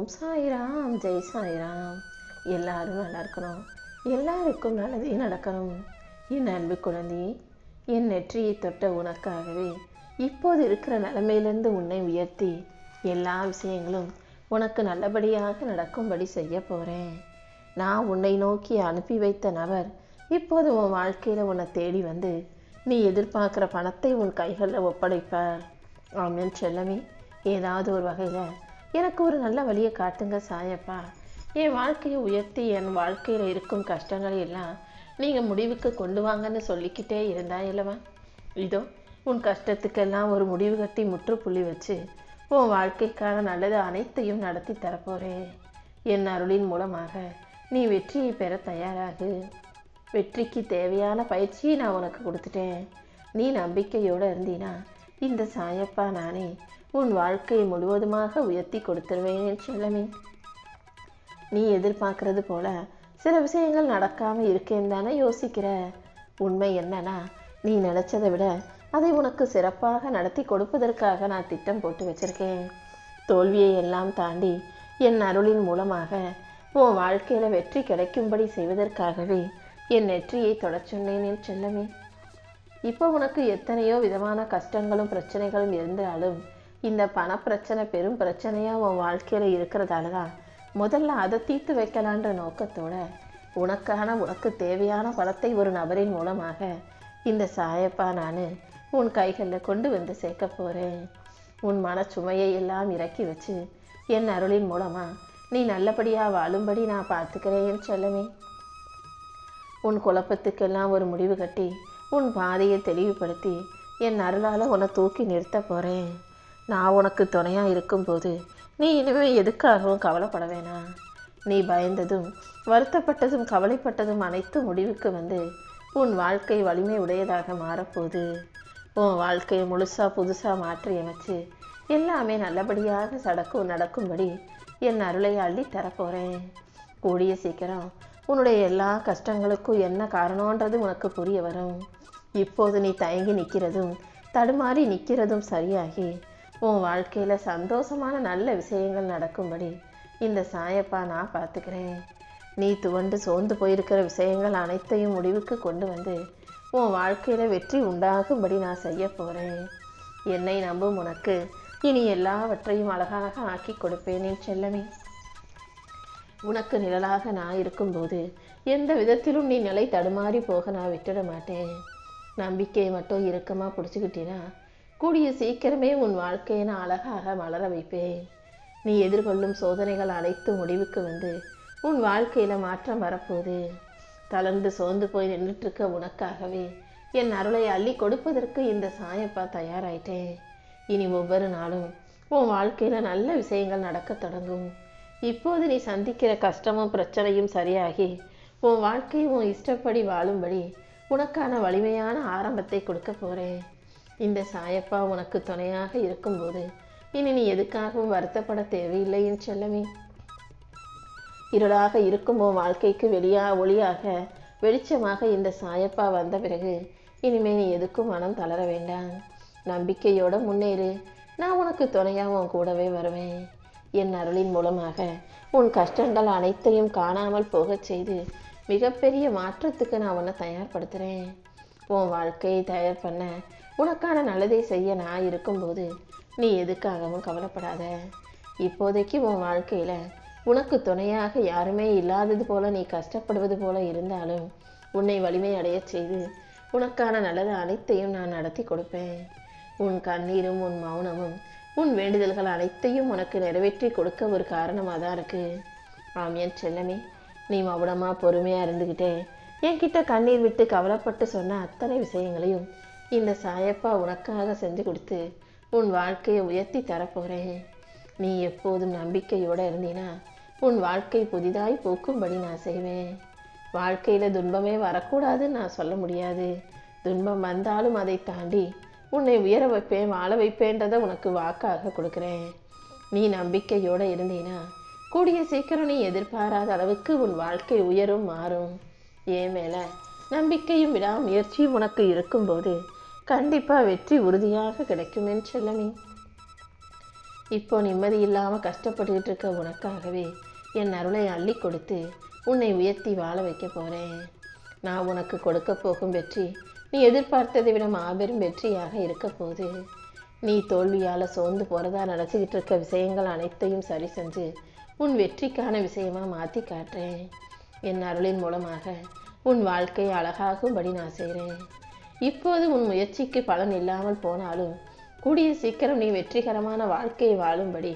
ஓம் சாய்ராம் ஜெய் சாய்ராம். எல்லாரும் நல்லா இருக்கணும். எல்லாருக்கும் நல்லதே நடக்கணும். என் அன்பு குழந்தை என் நெற்றியை தொட்ட உனக்காகவே இப்போது இருக்கிற நிலைமையிலிருந்து உன்னை உயர்த்தி எல்லா விஷயங்களும் உனக்கு நல்லபடியாக நடக்கும்படி செய்ய போகிறேன் நான் உன்னை நோக்கி அனுப்பி வைத்த நபர் இப்போது உன் வாழ்க்கையில் உன்னை தேடி வந்து நீ எதிர்பார்க்குற பணத்தை உன் கைகளில் ஒப்படைப்பார். ஆமின். செல்லமே ஏதாவது ஒரு வகையில் எனக்கு ஒரு நல்ல வழியை காட்டுங்க சாயப்பா. என் வாழ்க்கையை உயர்த்தி என் வாழ்க்கையில் இருக்கும் கஷ்டங்களை எல்லாம் நீங்கள் முடிவுக்கு கொண்டு வாங்கன்னு சொல்லிக்கிட்டே இருந்தா இல்லவா இதோ உன் கஷ்டத்துக்கெல்லாம் ஒரு முடிவு கட்டி முற்றுப்புள்ளி வச்சு உன் வாழ்க்கைக்கான நல்லது அனைத்தையும் நடத்தி தரப்போறே என் அருளின் மூலமாக நீ வெற்றியை பெற தயாராகு. வெற்றிக்கு தேவையான பயிற்சியை நான் உனக்கு கொடுத்துட்டேன். நீ நம்பிக்கையோடு இருந்தீனா இந்த சாயப்பா நானே உன் வாழ்க்கையை முழுவதுமாக உயர்த்தி கொடுத்துருவேன் செல்லமே. நீ எதிர்பார்க்கறது போல சில விஷயங்கள் நடக்காமல் இருக்கேன்னு தானே யோசிக்கிற. உண்மை என்னன்னா நீ நினைச்சதை விட அதை உனக்கு சிறப்பாக நடத்தி கொடுப்பதற்காக நான் திட்டம் போட்டு வச்சிருக்கேன். தோல்வியை எல்லாம் தாண்டி என் அருளின் மூலமாக உன் வாழ்க்கையில் வெற்றி கிடைக்கும்படி செய்வதற்காகவே என் நெற்றியை தொடச்சொன்னேன் என் செல்லமே. இப்போ உனக்கு எத்தனையோ விதமான கஷ்டங்களும் பிரச்சனைகளும் இருந்தாலும் இந்த பண பிரச்சனை பெரும் பிரச்சனையாக உன் வாழ்க்கையில் இருக்கிறதால தான் முதல்ல அதை தீர்த்து வைக்கலான்ற நோக்கத்தோட உனக்கான உனக்கு தேவையான பணத்தை ஒரு நபரின் மூலமாக இந்த சாயப்பா நான் உன் கைகளில் கொண்டு வந்து சேர்க்க போகிறேன் உன் மன சுமையை எல்லாம் இறக்கி வச்சு என் அருளின் மூலமாக நீ நல்லபடியாக வாழும்படி நான் பார்த்துக்கிறேன் என் செல்லமே. உன் குழப்பத்துக்கெல்லாம் ஒரு முடிவு கட்டி உன் பாதையை தெளிவுபடுத்தி என் அருளால் உன்னை தூக்கி நிறுத்த போகிறேன் நான் உனக்கு துணையாக இருக்கும்போது நீ இனிமேல் எதுக்காகவும் கவலைப்பட வேணாம் நீ பயந்ததும் வருத்தப்பட்டதும் கவலைப்பட்டதும் அனைத்தும் முடிவுக்கு வந்து உன் வாழ்க்கை வலிமை உடையதாக மாறப்போகுது. உன் வாழ்க்கையை முழுசாக புதுசாக மாற்றி அமைச்சு எல்லாமே நல்லபடியாக சடக்கும் நடக்கும்படி என் அருளை அள்ளி தரப்போகிறேன் கூடிய சீக்கிரம் உன்னுடைய எல்லா கஷ்டங்களுக்கும் என்ன காரணம்ன்றது உனக்கு புரிய வரும். இப்போது நீ தயங்கி நிற்கிறதும் தடுமாறி நிற்கிறதும் சரியாகி உன் வாழ்க்கையில் சந்தோஷமான நல்ல விஷயங்கள் நடக்கும்படி இந்த சாயப்பா நான் பார்த்துக்கிறேன். நீ துவண்டு சோர்ந்து போயிருக்கிற விஷயங்கள் அனைத்தையும் முடிவுக்கு கொண்டு வந்து உன் வாழ்க்கையில் வெற்றி உண்டாகும்படி நான் செய்ய போகிறேன் என்னை நம்பும் உனக்கு. இனி எல்லாவற்றையும் அழகாக ஆக்கி கொடுப்பேன் என் செல்லமே. உனக்கு நிழலாக நான் இருக்கும்போது எந்த விதத்திலும் நீ நிலை தடுமாறி போக நான் விட்டுட மாட்டேன். நம்பிக்கையை மட்டும் இறுக்கமாக பிடிச்சிக்கிட்டீன்னா கூடிய சீக்கிரமே உன் வாழ்க்கையை நான் அழகாக மலர வைப்பேன். நீ எதிர்கொள்ளும் சோதனைகள் அனைத்தும் முடிவுக்கு வந்து உன் வாழ்க்கையில் மாற்றம் வரப்போகுது. தளர்ந்து சோர்ந்து போய் நின்றுட்டுருக்க உனக்காகவே என் அருளை அள்ளி கொடுப்பதற்கு இந்த சாயப்பா தயாராயிட்டேன். இனி ஒவ்வொரு நாளும் உன் வாழ்க்கையில் நல்ல விஷயங்கள் நடக்கத் தொடங்கும். இப்போது நீ சந்திக்கிற கஷ்டமும் பிரச்சனையும் சரியாகி உன் வாழ்க்கையை உன் இஷ்டப்படி வாழும்படி உனக்கான வலிமையான ஆரம்பத்தை கொடுக்க போகிறேன் இந்த சாயப்பா உனக்கு துணையாக இருக்கும்போது இனி நீ எதுக்காகவும் வருத்தப்பட தேவையில்லை என் செல்லமே. இருளாக இருக்கும் உன் வாழ்க்கைக்கு வெளியா ஒளியாக வெளிச்சமாக இந்த சாயப்பா வந்த பிறகு இனிமே நீ எதுக்கும் மனம் தளர வேண்டாம். நம்பிக்கையோட முன்னேறு. நான் உனக்கு துணையாக உன் கூடவே வருவேன். என் அருளின் மூலமாக உன் கஷ்டங்கள் அனைத்தையும் காணாமல் போகச் செய்து மிகப்பெரிய மாற்றத்துக்கு நான் உன்னை தயார்படுத்துகிறேன் உன் வாழ்க்கையை தயார் பண்ண உனக்கான நல்லதை செய்ய நான் இருக்கும்போது நீ எதுக்காகவும் கவலைப்படாத. இப்போதைக்கு உன் வாழ்க்கையில் உனக்கு துணையாக யாருமே இல்லாதது போல நீ கஷ்டப்படுவது போல இருந்தாலும் உன்னை வலிமை அடையச் செய்து உனக்கான நல்லது அனைத்தையும் நான் நடத்தி கொடுப்பேன். உன் கண்ணீரும் உன் மௌனமும் உன் வேண்டுதல்கள் அனைத்தையும் உனக்கு நிறைவேற்றி கொடுக்க ஒரு காரணமாக தான் இருக்கு. ஆம் என் செல்லமே நீ மௌனமாக பொறுமையாக இருந்துக்கிட்டே என்கிட்ட கண்ணீர் விட்டு கவலைப்பட்டு சொன்ன அத்தனை விஷயங்களையும் இந்த சாயப்பா உனக்காக செஞ்சு கொடுத்து உன் வாழ்க்கையை உயர்த்தி தரப்போகிறேன் நீ எப்போதும் நம்பிக்கையோடு இருந்தீனா உன் வாழ்க்கை புதிதாய் போக்கும்படி நான் செய்வேன். வாழ்க்கையில் துன்பமே வரக்கூடாதுன்னு நான் சொல்ல முடியாது. துன்பம் வந்தாலும் அதை தாண்டி உன்னை உயர வைப்பேன் வாழ வைப்பேன்றதை உனக்கு வாக்காக கொடுக்குறேன். நீ நம்பிக்கையோடு இருந்தீனா கூடிய சீக்கிரம் நீ எதிர்பாராத அளவுக்கு உன் வாழ்க்கை உயரும் மாறும். ஏன் மேலே நம்பிக்கையும் விடாமுயற்சியும் உனக்கு இருக்கும்போது கண்டிப்பாக வெற்றி உறுதியாக கிடைக்குமென்னு செல்லமே. இப்போ நிம்மதி இல்லாமல் கஷ்டப்பட்டுக்கிட்டு இருக்க உனக்காகவே என் அருளை அள்ளி கொடுத்து உன்னை உயர்த்தி வாழ வைக்க போகிறேன் நான் உனக்கு கொடுக்க போகும் வெற்றி நீ எதிர்பார்த்ததை விட மாபெரும் வெற்றியாக இருக்க போது நீ தோல்வியால் சோர்ந்து போகிறதா நினச்சிக்கிட்டு இருக்க விஷயங்கள் அனைத்தையும் சரி செஞ்சு உன் வெற்றிக்கான விஷயமாக மாற்றி காட்டுறேன். என் அருளின் மூலமாக உன் வாழ்க்கையை அழகாகும்படி நான் செய்கிறேன் இப்போது உன் முயற்சிக்கு பலன் இல்லாமல் போனாலும் கூடிய சீக்கிரம் நீ வெற்றிகரமான வாழ்க்கையை வாழும்படி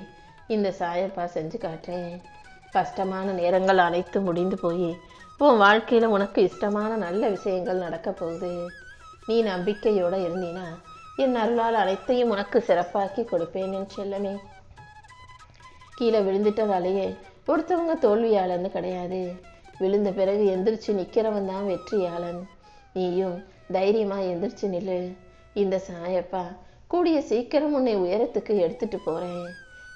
இந்த சாயப்பா செஞ்சு காட்டுறேன். கஷ்டமான நேரங்கள் அனைத்தும் முடிந்து போய் உன் வாழ்க்கையில் உனக்கு இஷ்டமான நல்ல விஷயங்கள் நடக்க போகுது. நீ நம்பிக்கையோடு இருந்தீனா என் அருளால் அனைத்தையும் உனக்கு சிறப்பாக்கி கொடுப்பேன் என் செல்லமே. கீழே விழுந்துட்டதாலேயே ஒருத்தவங்க தோல்வியாளன்னு கிடையாது. விழுந்த பிறகு எந்திரிச்சு நிற்கிறவன் தான் வெற்றியாளன். நீயும் தைரியமா எந்திரிச்சு நில்லு. இந்த சாயப்பா கூடிய சீக்கிரம் உன்னை உயரத்துக்கு எடுத்துட்டு போறேன்.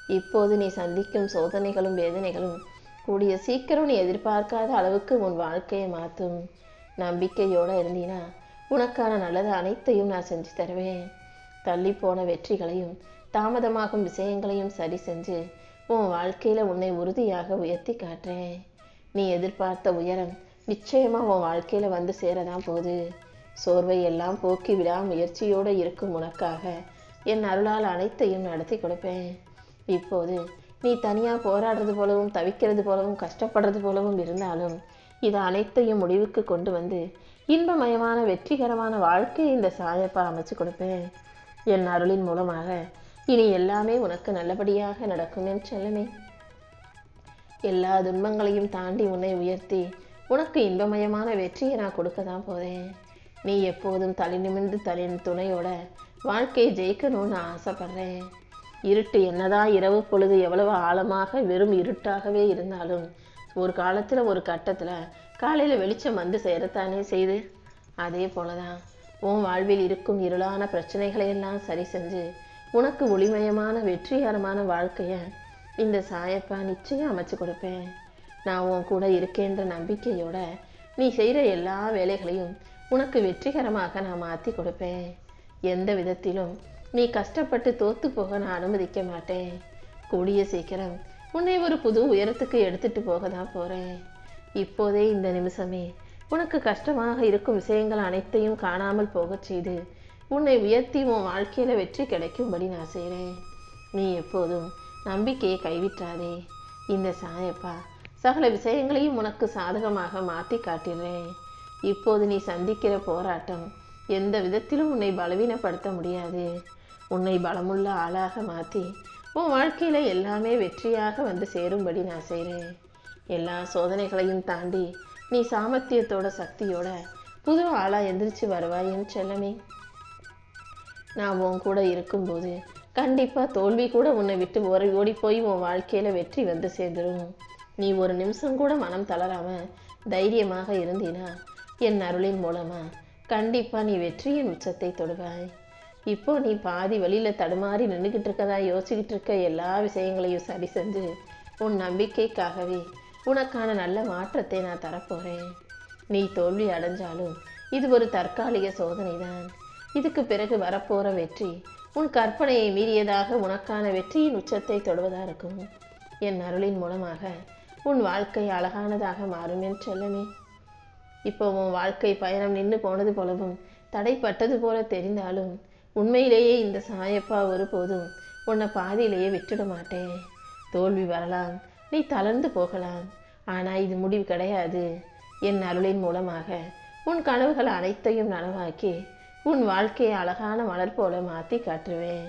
இப்போது நீ சந்திக்கும் சோதனைகளும் வேதனைகளும் கூடிய சீக்கிரம் நீ எதிர்பார்க்காத அளவுக்கு உன் வாழ்க்கையை மாற்றும். நம்பிக்கையோட இருந்தீனா உனக்கான நல்லது அனைத்தையும் நான் செஞ்சு தருவேன். தள்ளி போன வெற்றிகளையும் தாமதமாகும் விஷயங்களையும் சரி செஞ்சு உன் வாழ்க்கையில உன்னை உறுதியாக உயர்த்தி காட்டுறேன். நீ எதிர்பார்த்த உயரம் நிச்சயமா உன் வாழ்க்கையில வந்து சேரதான் போகுது. சோர்வை எல்லாம் போக்கி விடா முயற்சியோடு இருக்கும் உனக்காக. என் அருளால் அனைத்தையும் நடத்தி கொடுப்பேன். இப்போது நீ தனியாக போராடுறது போலவும் தவிக்கிறது போலவும் கஷ்டப்படுறது போலவும் இருந்தாலும் இது அனைத்தையும் முடிவுக்கு கொண்டு வந்து இன்பமயமான வெற்றிகரமான வாழ்க்கையை இந்த சாயப்பா அமைச்சு கொடுப்பேன். என் அருளின் மூலமாக இனி எல்லாமே உனக்கு நல்லபடியாக நடக்கும் என் செல்லமே. எல்லா துன்பங்களையும் தாண்டி உன்னை உயர்த்தி உனக்கு இன்பமயமான வெற்றியை நான் கொடுக்க தான் போதேன் நீ எப்போதும் தலை நிமிர்ந்து தலையின் துணையோட வாழ்க்கையை ஜெயிக்கணும்னு ஆசைப்படுறேன். இருட்டு என்னதான் இரவு பொழுது எவ்வளவு ஆழமாக வெறும் இருட்டாகவே இருந்தாலும் ஒரு காலத்தில் ஒரு கட்டத்தில் காலையில் வெளிச்சம் வந்து சேரத்தானே செய்து? அதே போலதான் உன் வாழ்வில் இருக்கும் இருளான பிரச்சனைகளையெல்லாம் சரி செஞ்சு உனக்கு ஒளிமயமான வெற்றிகரமான வாழ்க்கையை இந்த சாயப்பா நிச்சயம் அமைச்சு கொடுப்பேன். நான் உன் கூட இருக்கேன்ற நம்பிக்கையோட நீ செய்கிற எல்லா வேலைகளையும் உனக்கு வெற்றிகரமாக நான் மாற்றி கொடுப்பேன். எந்த விதத்திலும் நீ கஷ்டப்பட்டு தோத்து போக நான் அனுமதிக்க மாட்டேன். கூடிய சீக்கிரம் உன்னை ஒரு புது உயரத்துக்கு எடுத்துட்டு போக தான் போகிறேன் இப்போதே இந்த நிமிஷமே உனக்கு கஷ்டமாக இருக்கும் விஷயங்கள் அனைத்தையும் காணாமல் போகச் செய்து உன்னை உயர்த்தி உன் வாழ்க்கையில் வெற்றி கிடைக்கும்படி நான் செய்கிறேன் நீ எப்போதும் நம்பிக்கையை கைவிட்டாதே. இந்த சாயப்பா சகல விஷயங்களையும் உனக்கு சாதகமாக மாற்றி காட்டிடுறேன். இப்போது நீ சந்திக்கிற போராட்டம் எந்த விதத்திலும் உன்னை பலவீனப்படுத்த முடியாது. உன்னை பலமுள்ள ஆளாக மாற்றி உன் வாழ்க்கையில் எல்லாமே வெற்றியாக வந்து சேரும்படி நான் செய்கிறேன் எல்லா சோதனைகளையும் தாண்டி நீ சாமர்த்தியத்தோட சக்தியோட புது ஆளாக எந்திரிச்சு வருவாயின்னு செல்லமே. நான் உன் கூட இருக்கும்போது கண்டிப்பாக தோல்வி கூட உன்னை விட்டு ஓடி ஓடி போய் உன் வாழ்க்கையில் வெற்றி வந்து சேர்ந்துடும் நீ ஒரு நிமிஷம் கூட மனம் தளராம தைரியமாக இருந்தீனா என் அருளின் மூலமாக கண்டிப்பாக நீ வெற்றியின் உச்சத்தை தொடுவாய். இப்போ நீ பாதி வழியில் தடுமாறி நின்றுக்கிட்டு இருக்கதா யோசிக்கிட்டு இருக்க எல்லா விஷயங்களையும் சரி செஞ்சு உன் நம்பிக்கைக்காகவே உனக்கான நல்ல மாற்றத்தை நான் தரப்போகிறேன் நீ தோல்வி அடைஞ்சாலும் இது ஒரு தற்காலிக சோதனை தான் இதுக்கு பிறகு வரப்போகிற வெற்றி உன் கற்பனையை மீறியதாக உனக்கான வெற்றியின் உச்சத்தை தொடுவதாக இருக்கும். என் அருளின் மூலமாக உன் வாழ்க்கை அழகானதாக மாறும் என் செல்லமே. இப்போ உன் வாழ்க்கை பயணம் நின்று போனது போலவும் தடைப்பட்டது போல தெரிந்தாலும் உண்மையிலேயே இந்த சாயப்பா ஒருபோதும் உன்னை பாதியிலேயே விட்டுட மாட்டேன். தோல்வி வரலாம் நீ தளர்ந்து போகலாம் ஆனால் இது முடிவு கிடையாது. என் அருளின் மூலமாக உன் கனவுகள் அனைத்தையும் நனவாக்கி உன் வாழ்க்கையை அழகான மலர் போல மாற்றி காட்டுவேன்.